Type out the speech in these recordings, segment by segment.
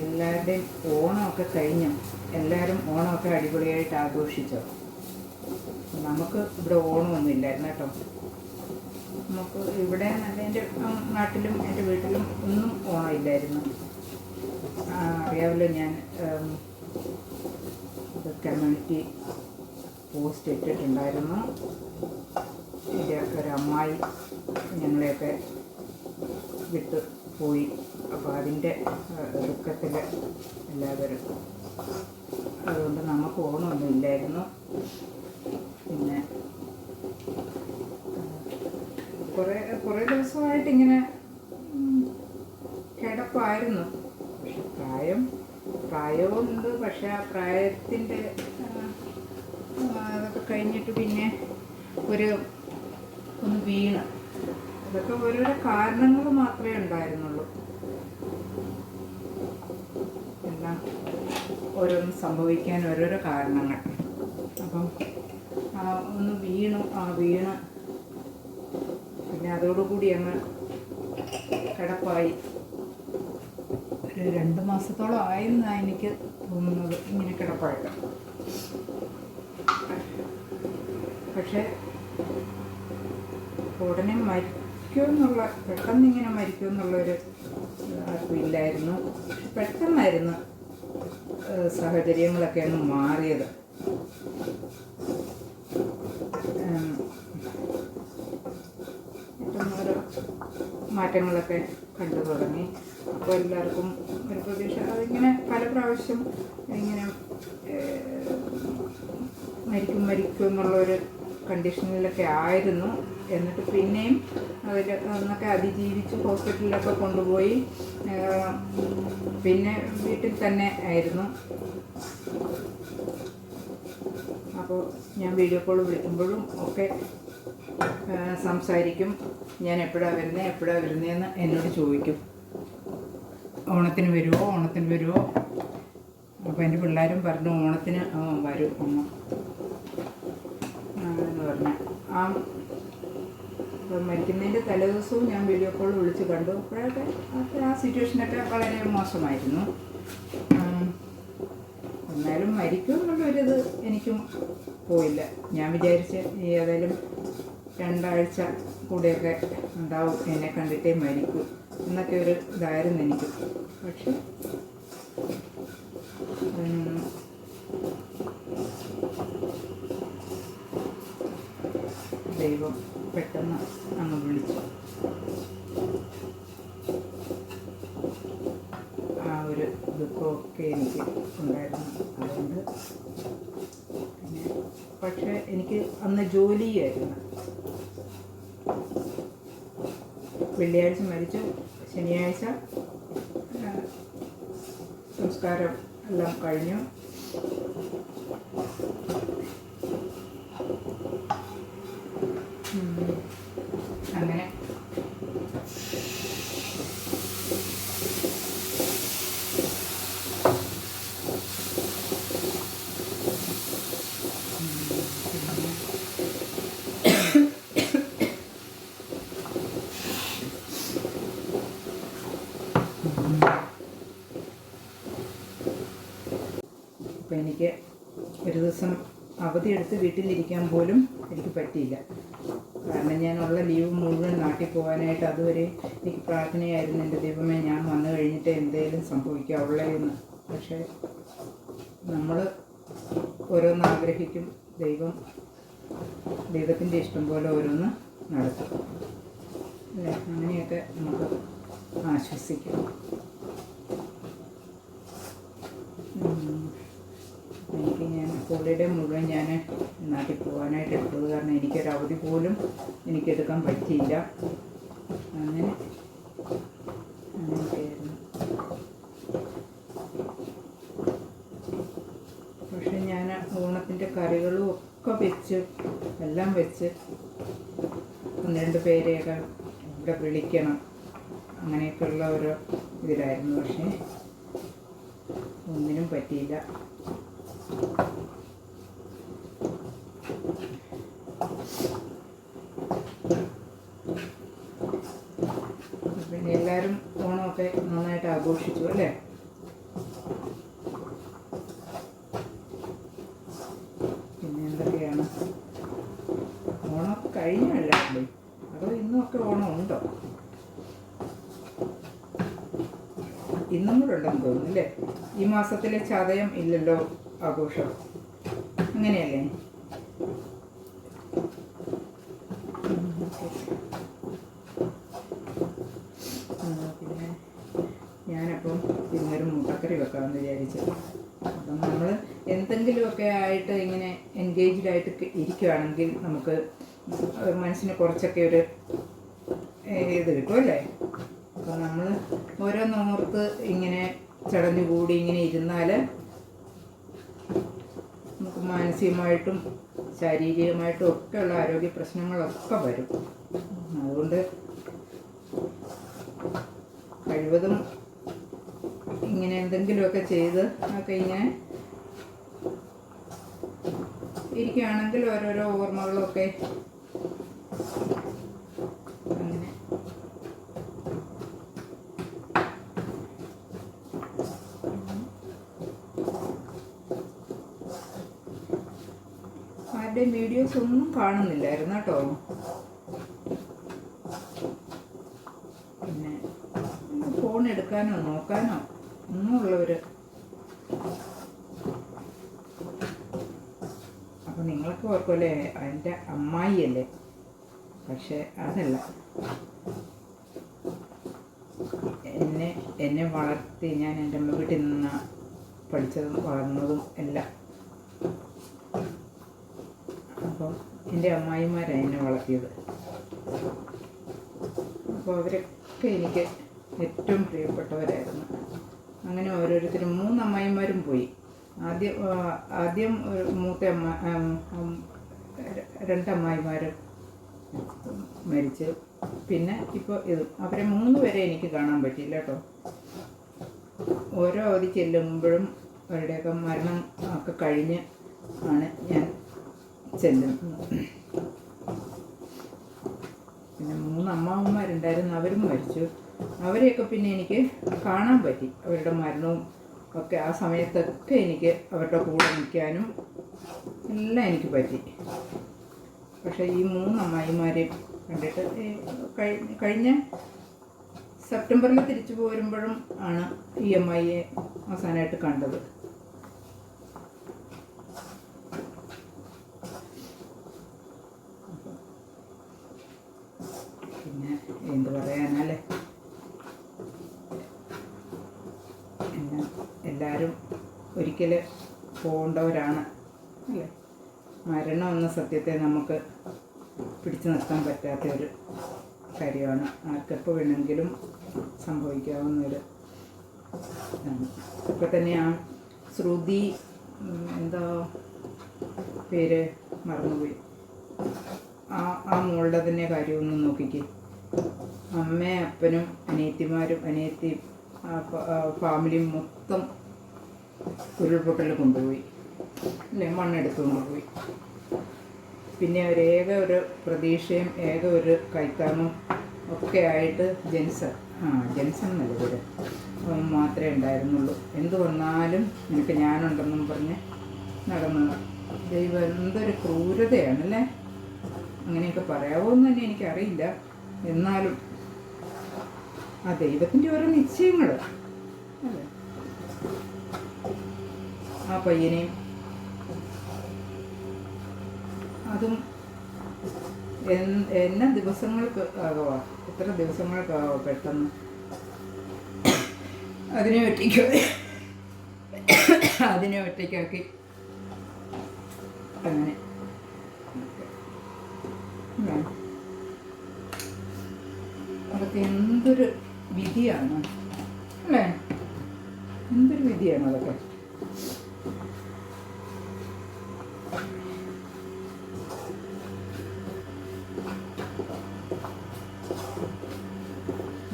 എല്ലാവരുടെയും ഓണമൊക്കെ കഴിഞ്ഞു. എല്ലാവരും ഓണമൊക്കെ അടിപൊളിയായിട്ട് ആഘോഷിച്ചോ. നമുക്ക് ഇവിടെ ഓണമൊന്നും ഇല്ലായിരുന്നു കേട്ടോ. നമുക്ക് ഇവിടെ നല്ല എന്റെ നാട്ടിലും എന്റെ വീട്ടിലും ഒന്നും ഓണമില്ലായിരുന്നു. അറിയാമല്ലോ ഞാൻ കമ്മ്യൂണിറ്റി പോസ്റ്റ് ഇട്ടിട്ടുണ്ടായിരുന്നു. എന്റെ ഒരു അമ്മായി ഞങ്ങളെയൊക്കെ വിട്ട്. പോയി അപ്പോൾ അതിന്റെ ദുഃഖത്തിൽ എല്ലാവരും. അതുകൊണ്ട് നമുക്ക് ഓണമൊന്നും ഇല്ലായിരുന്നു. പിന്നെ കുറേ കുറേ ദിവസമായിട്ട് ഇങ്ങനെ കിടപ്പായിരുന്നു. പക്ഷെ പ്രായം പ്രായമുണ്ട് പക്ഷെ ആ പ്രായത്തിന്റെ അതൊക്കെ കഴിഞ്ഞിട്ട് പിന്നെ ഒരു ഒന്ന് വീണ്. അതൊക്കെ ഓരോരോ കാരണങ്ങൾ മാത്രമേ ഉണ്ടായിരുന്നുള്ളൂ. എല്ലാം ഓരോന്ന് സംഭവിക്കാൻ ഓരോരോ കാരണങ്ങൾ. അപ്പം ആ ഒന്ന് വീണു ആ വീണ്. പിന്നെ അതോടുകൂടി അങ്ങ് കിടപ്പായി. ഒരു രണ്ട് മാസത്തോളം ആയെന്നാണ് എനിക്ക് തോന്നുന്നത് ഇങ്ങനെ കിടപ്പായിട്ട്. പക്ഷേ ഉടനെ മരിക്കുമെന്നുള്ള പെട്ടെന്ന് ഇങ്ങനെ മരിക്കുമെന്നുള്ളൊരു ആർക്കും ഇല്ലായിരുന്നു പെട്ടെന്നായിരുന്നു സാഹചര്യങ്ങളൊക്കെയാണ് മാറിയത്. മാറ്റങ്ങളൊക്കെ കണ്ടു തുടങ്ങി. അപ്പോൾ എല്ലാവർക്കും ഒരു പ്രതീക്ഷ. അതിങ്ങനെ പല പ്രാവശ്യം ഇങ്ങനെ മരിക്കും മരിക്കും എന്നുള്ളൊരു കണ്ടീഷനിലൊക്കെ ആയിരുന്നു. എന്നിട്ട് പിന്നെയും അവർ അന്നൊക്കെ അതിജീവിച്ച് ഹോസ്പിറ്റലിലൊക്കെ കൊണ്ടുപോയി. പിന്നെ വീട്ടിൽ തന്നെ ആയിരുന്നു. അപ്പോൾ ഞാൻ വീഡിയോ കോൾ വിളിക്കുമ്പോഴും ഒക്കെ സംസാരിക്കും. ഞാൻ എപ്പോഴാണ് വരുന്നത് എപ്പോഴാണ് വരുന്നതെന്ന് എന്നോട് ചോദിക്കും. ഓണത്തിന് വരുമോ ഓണത്തിന് വരുമോ അപ്പോൾ എന്റെ പിള്ളേരും പറഞ്ഞു ഓണത്തിന് വരും അമ്മ എന്ന് പറഞ്ഞു. ആ അപ്പം മരിക്കുന്നതിന്റെ തലേദിവസവും ഞാൻ വീഡിയോ കോൾ വിളിച്ച് കണ്ടു. അപ്പോഴൊക്കെ അപ്പോൾ ആ സിറ്റുവേഷനൊക്കെ വളരെ മോശമായിരുന്നു. എന്നാലും മരിക്കും എന്നുള്ളൊരിത് എനിക്കും പോയില്ല. ഞാൻ വിചാരിച്ച ഈ ഏതായാലും രണ്ടാഴ്ച കൂടെയൊക്കെ ഉണ്ടാവും. എന്നെ കണ്ടിട്ടേ മരിക്കൂ. എന്നൊക്കെ ഒരു ഇതായിരുന്നു എനിക്ക്. പക്ഷെ ദൈവം പെട്ടെന്ന് അങ്ങ് വിളിച്ചു ആ ഒരു ദുഃഖമൊക്കെ എനിക്ക് ഉണ്ടായിരുന്നു അതുകൊണ്ട് പിന്നെ പക്ഷേ എനിക്ക് അന്ന് ജോലിയായിരുന്നു. വെള്ളിയാഴ്ച മരിച്ചു ശനിയാഴ്ച സംസ്കാരം എല്ലാം കഴിഞ്ഞു ഉം. അങ്ങനെ അപ്പോൾ എനിക്ക് ഒരു ദിവസം അവധിയെടുത്ത് വീട്ടിലിരിക്കാൻ പോലും എനിക്ക് പറ്റിയില്ല. കാരണം ഞാനുള്ള ലീവ് മുഴുവൻ നാട്ടിൽ പോകാനായിട്ട് അതുവരെ എനിക്ക് പ്രാർത്ഥനയായിരുന്നു. എന്റെ ദൈവമേ ഞാൻ വന്നു കഴിഞ്ഞിട്ട് എന്തെങ്കിലും സംഭവിക്കാവുള്ളേ എന്ന്. പക്ഷേ നമ്മൾ ഓരോന്ന് ആഗ്രഹിക്കും. ദൈവം ദൈവത്തിന്റെ ഇഷ്ടം പോലെ ഓരോന്ന് നടത്തും. അങ്ങനെയൊക്കെ നമുക്ക് ആശ്വസിക്കാം ഉം. എനിക്ക് ഞാൻ ഹോളിഡേ മുഴുവൻ ഞാൻ നാട്ടിൽ പോകാനായിട്ട് എടുത്തത് കാരണം എനിക്കൊരു അവധി പോലും എനിക്കെടുക്കാൻ പറ്റിയില്ല. അങ്ങനെ അങ്ങനെയൊക്കെയായിരുന്നു. പക്ഷെ ഞാൻ ഓണത്തിന്റെ കറികളും ഒക്കെ വെച്ച് എല്ലാം വെച്ച് ഒന്ന് രണ്ട് പേരെയൊക്കെ ഇവിടെ വിളിക്കണം. അങ്ങനെയൊക്കെയുള്ള ഒരു ഇതിലായിരുന്നു. പക്ഷേ ഒന്നിനും പറ്റിയില്ല. ഓണമൊക്കെ നന്നായിട്ട് ആഘോഷിച്ചു അല്ലേ? പിന്നെ എന്തൊക്കെയാണ്? ഓണം കഴിഞ്ഞല്ല അതോ ഇന്നൊക്കെ ഓണം ഉണ്ടോ? ഇന്നും കൂടെ ഉണ്ടെന്ന് തോന്നുന്നു അല്ലേ? ഈ മാസത്തിലെ ചതയം ഇല്ലല്ലോ ആഘോഷം. അങ്ങനെയല്ലേ? ഇരിക്കുകയാണെങ്കിൽ നമുക്ക് മനസ്സിന് കുറച്ചൊക്കെ ഒരു ഇത് കിട്ടും അല്ലേ? അപ്പം നമ്മൾ ഓരോന്നോർത്ത് ഇങ്ങനെ ചടഞ്ഞുകൂടി ഇങ്ങനെ ഇരുന്നാൽ നമുക്ക് മാനസികമായിട്ടും ശാരീരികമായിട്ടും ഒക്കെയുള്ള ആരോഗ്യ പ്രശ്നങ്ങളൊക്കെ വരും. അതുകൊണ്ട് കഴിവതും ഇങ്ങനെ എന്തെങ്കിലുമൊക്കെ ചെയ്ത് ഒക്കെ ഇങ്ങനെ ഇരിക്കുകയാണെങ്കിൽ ഓരോരോ ഓർമ്മകളൊക്കെ ആരുടെയും വീഡിയോസ് ഒന്നും കാണുന്നില്ലായിരുന്നു കേട്ടോ. പിന്നെ ഫോൺ എടുക്കാനോ നോക്കാനോ ഒന്നും നിങ്ങളൊക്കെ ഓർക്കുമല്ലേ എന്റെ അമ്മായിയല്ലേ? പക്ഷെ അതല്ല. എന്നെ എന്നെ വളർത്തി ഞാൻ എന്റെ അമ്മ വീട്ടിൽ നിന്ന് പഠിച്ചതും വളർന്നതും എല്ലാം. അപ്പോൾ എന്റെ അമ്മായിമാരാണ് എന്നെ വളർത്തിയത്. അപ്പോൾ അവരൊക്കെ എനിക്ക് ഏറ്റവും പ്രിയപ്പെട്ടവരായിരുന്നു. അങ്ങനെ ഓരോരുത്തരും മൂന്ന് അമ്മായിമാരും പോയി. ആദ്യം ആദ്യം മൂത്തമ്മ മൂത്ത അമ്മ ആം, ഉം, ര- മരിച്ചു. പിന്നെ ഇപ്പോൾ ഇത് അവരെ മൂന്ന് പേരെ എനിക്ക് കാണാൻ പറ്റിയില്ല കേട്ടോ. ഓരോ അവധി ചെല്ലുമ്പോഴും അവരുടെയൊക്കെ മരണം ഒക്കെ കഴിഞ്ഞ് ആണ് ഞാൻ ചെല്ലുന്നത്. പിന്നെ മൂന്ന് അമ്മാവന്മാരുണ്ടായിരുന്നു അവരും മരിച്ചു. അവരെയൊക്കെ പിന്നെ എനിക്ക് കാണാൻ പറ്റി. അവരുടെ മരണവും ഒക്കെ ആ സമയത്തൊക്കെ എനിക്ക് അവരുടെ കൂടെ നിൽക്കാനും എല്ലാം എനിക്ക് പറ്റി. പക്ഷേ ഈ മൂന്ന് അമ്മായിമാരെയും കണ്ടിട്ട് കഴി- കഴിഞ്ഞ സെപ്റ്റംബറിൽ തിരിച്ചു പോരുമ്പോഴും ആണ് ഈ അമ്മായിയെ അവസാനമായിട്ട് കണ്ടത് പിന്നെ എന്ത് പറയാനല്ലേ എന്നാ എല്ലാവരും ഒരിക്കൽ പോകേണ്ടവരാണ് അല്ലേ? മരണം എന്ന സത്യത്തെ നമുക്ക് പിടിച്ചു നിർത്താൻ പറ്റാത്ത ഒരു കാര്യമാണ്. ആർക്കെപ്പോൾ വേണമെങ്കിലും സംഭവിക്കാവുന്നൊരു ഇപ്പം തന്നെ ആ ശ്രുതി എന്താ പേര് മറന്നുപോയി. ആ ആ മോളുടെ തന്നെ കാര്യമൊന്നും നോക്കിക്കേ. അമ്മയും അപ്പനും അനിയത്തിമാരും അനിയത്തി ഫാമിലിയും മൊത്തം ഉരുൾപൊട്ടൽ കൊണ്ടുപോയി. പിന്നെ മണ്ണെടുത്ത് കൊണ്ടുപോയി. പിന്നെ ഒരു ഏക ഒരു പ്രതീക്ഷയും ഏക ഒരു കൈത്താങ്ങും ഒക്കെ ആയിട്ട് ജെൻസൺ ആ ജെൻസൺ അവൻ മാത്രമേ ഉണ്ടായിരുന്നുള്ളൂ. എന്ത് വന്നാലും നിനക്ക് ഞാനുണ്ടെന്നും പറഞ്ഞ് നടന്നത്. ദൈവം എന്തൊരു ക്രൂരതയാണല്ലേ അങ്ങനെയൊക്കെ പറയാവോ എന്ന് തന്നെ എനിക്കറിയില്ല. എന്നാലും ആ ദൈവത്തിന്റെ ഓരോ നിശ്ചയങ്ങൾ അല്ലേ ആ പയ്യനെയും. അതും എന്ന ദിവസങ്ങൾക്ക് ആകവാ? എത്ര ദിവസങ്ങൾക്കാകോ പെട്ടെന്ന്? അതിനെ ഒറ്റയ്ക്ക് അതിനെ ഒറ്റയ്ക്കാക്കി. അങ്ങനെ. അതൊക്കെ എന്തൊരു വിധിയാണ്. അല്ലേ? എന്തൊരു വിധിയാണ് അതൊക്കെ?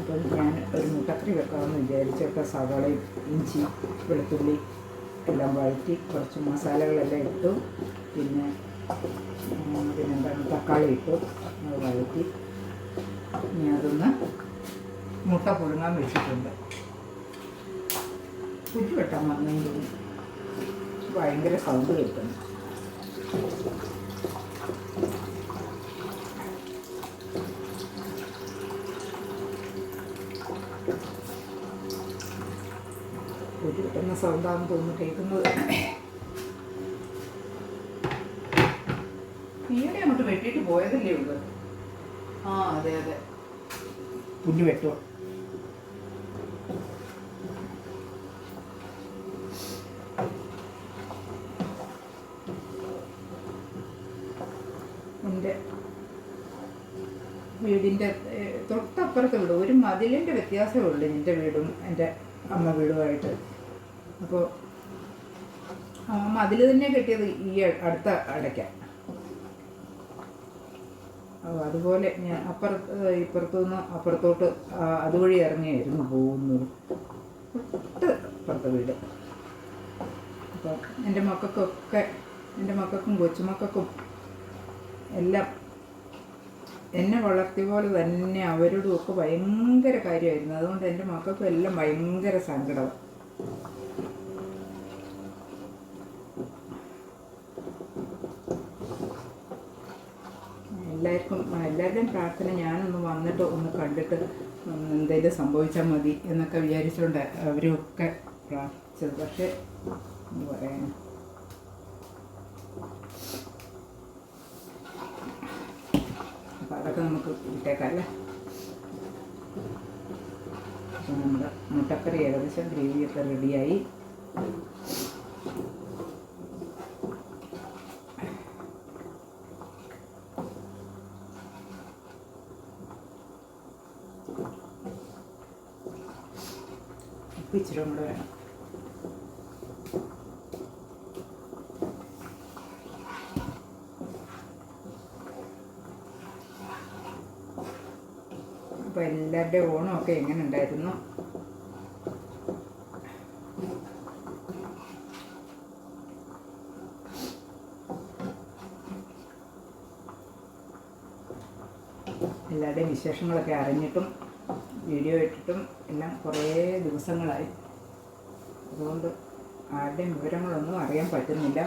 അപ്പോൾ ഞാൻ ഒരു മുട്ടക്കറി വെക്കാമെന്ന് വിചാരിച്ചൊക്കെ സവാളയും ഇഞ്ചി വെളുത്തുള്ളി എല്ലാം വഴറ്റി കുറച്ച് മസാലകളെല്ലാം ഇട്ടു. പിന്നെ പിന്നെന്താണ്? തക്കാളി ഇട്ടു. അത് വഴറ്റി. ഇനി അതൊന്ന് മുട്ട പുഴുങ്ങാൻ വെച്ചിട്ടുണ്ട്. കുറ്റി വെട്ടാൻ വന്നെങ്കിൽ ഭയങ്കര സൗണ്ട് കേൾക്കുന്നു. കിട്ടുന്ന സൗണ്ടാന്ന് തോന്നുന്നു കേൾക്കുന്നത്. നീടെ അങ്ങോട്ട് വെട്ടിയിട്ട് പോയതല്ലേ ഉള്ളൂ. ആ അതെ അതെ. പുല്ല് വെട്ടുമോ തൊട്ടപ്പുറത്തെ വീട്. ഒരു മതിലിന്റെ വ്യത്യാസമേ ഉള്ളൂ എന്റെ വീടും എന്റെ അമ്മ വീടുമായിട്ട്. അപ്പോൾ ആ മതിൽ തന്നെ കിട്ടിയത് ഈ അടുത്ത അടയ്ക്ക. അതുപോലെ ഞാൻ അപ്പുറത്ത് ഇപ്പുറത്തു നിന്ന് അപ്പുറത്തോട്ട് അതുവഴി ഇറങ്ങിയായിരുന്നു പോകുന്നത്. തൊട്ട് അപ്പുറത്തെ വീട്. അപ്പോൾ എന്റെ മക്കൾക്കൊക്കെ എന്റെ മക്കൾക്കും കൊച്ചുമക്കൾക്കും എല്ലാം എന്നെ വളർത്തിയ പോലെ തന്നെ അവരോടും ഒക്കെ ഭയങ്കര കാര്യമായിരുന്നു. അതുകൊണ്ട് എന്റെ മക്കൾക്കും എല്ലാം ഭയങ്കര സങ്കടം. എല്ലാവർക്കും എല്ലാവരുടെയും പ്രാർത്ഥന ഞാനൊന്ന് വന്നിട്ട് ഒന്ന് കണ്ടിട്ട് എന്തെങ്കിലും സംഭവിച്ചാൽ മതി എന്നൊക്കെ വിചാരിച്ചുകൊണ്ട് അവരൊക്കെ പ്രാർത്ഥിച്ചത്. പക്ഷേ പറയാൻ അപ്പം അതൊക്കെ നമുക്ക് വിട്ടേക്കാം അല്ലേ അപ്പോൾ നമ്മുടെ മുട്ടക്കറി ഏകദേശം ഗ്രേവിയൊക്കെ റെഡിയായി. ഉപ്പ് ഇച്ചിരി കൂടെ വേണം. അപ്പോൾ എല്ലാവരുടെ ഓണമൊക്കെ എങ്ങനെ ഉണ്ടായിരുന്നു എല്ലാവരുടെയും വിശേഷങ്ങളൊക്കെ അറിഞ്ഞിട്ടും വീഡിയോ ഇട്ടിട്ടും എല്ലാം കുറേ ദിവസങ്ങളായി. അതുകൊണ്ട് ആരുടെയും വിവരങ്ങളൊന്നും അറിയാൻ പറ്റുന്നില്ല.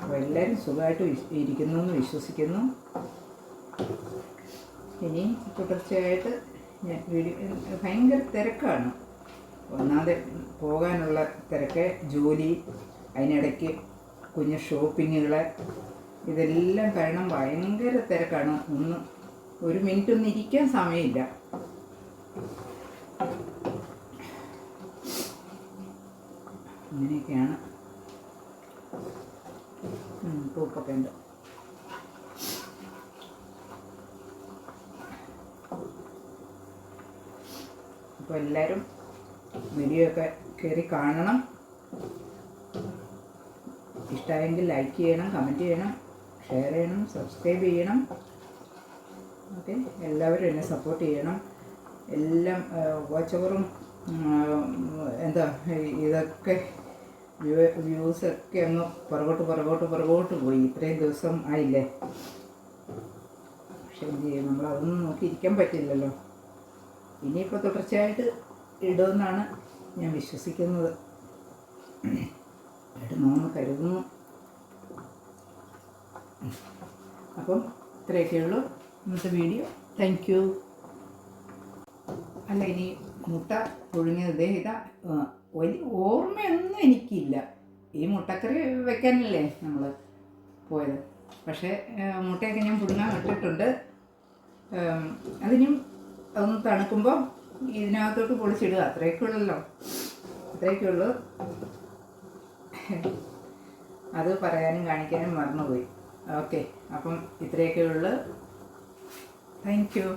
അപ്പോൾ എല്ലാവരും സുഖമായിട്ട് ഇരിക്കുന്നു എന്ന് വിശ്വസിക്കുന്നു. ഇനി തുടർച്ചയായിട്ട് ഞാൻ വീഡിയോ ഭയങ്കര തിരക്കാണ്. ഒന്നാമത് പോകാനുള്ള തിരക്ക് ജോലി അതിനിടയ്ക്ക് കുഞ്ഞ് ഷോപ്പിങ്ങുകൾ ഇതെല്ലാം കാരണം ഭയങ്കര തിരക്കാണ്. ഒന്ന് ഒരു മിനിറ്റ് ഒന്നും ഇരിക്കാൻ സമയമില്ല. അങ്ങനെയൊക്കെയാണ് പൂപ്പൊക്കെ ഉണ്ട്. അപ്പോൾ എല്ലാരും വീഡിയോയൊക്കെ കയറി കാണണം. ഇഷ്ടമായെങ്കിൽ ലൈക്ക് ചെയ്യണം കമന്റ് ചെയ്യണം ഷെയർ ചെയ്യണം സബ്സ്ക്രൈബ് ചെയ്യണം. ഓക്കെ. എല്ലാവരും എന്നെ സപ്പോർട്ട് ചെയ്യണം. എല്ലാം വാച്ച് ഓവറും എന്താ ഇതൊക്കെ വ്യൂസൊക്കെ അങ്ങ് പുറകോട്ട് പുറകോട്ട് പുറകോട്ട് പോയി. ഇത്രയും ദിവസം ആയില്ലേ? പക്ഷെ എന്ത് ചെയ്യും? നമ്മൾ അതൊന്നും നോക്കി ഇരിക്കാൻ പറ്റില്ലല്ലോ. ഇനിയിപ്പോൾ തുടർച്ചയായിട്ട് ഇടുമെന്നാണ് ഞാൻ വിശ്വസിക്കുന്നത്. ഇടണമെന്ന് കരുതുന്നു. അപ്പം ഇത്രയൊക്കെയുള്ളൂ. ഇന്നത്തെ വീഡിയോ. താങ്ക് യു അല്ല ഇനി മുട്ട പുഴുങ്ങിയത് ഇതാ വലിയ ഓർമ്മയൊന്നും എനിക്കില്ല. ഈ മുട്ടക്കറി വെക്കാനല്ലേ നമ്മൾ പോയത്. പക്ഷേ മുട്ടയൊക്കെ ഞാൻ പുഴുങ്ങാൻ ഇട്ടിട്ടുണ്ട് അതിനും അതൊന്ന് തണുക്കുമ്പോൾ ഇതിനകത്തോട്ട് പൊളിച്ചിടുക അത്രയൊക്കെ ഉള്ളല്ലോ. അത്രയൊക്കെ ഉള്ളൂ. അത് പറയാനും കാണിക്കാനും മറന്നുപോയി. ഓക്കെ. അപ്പം ഇത്രയൊക്കെ ഉള്ളു. Thank you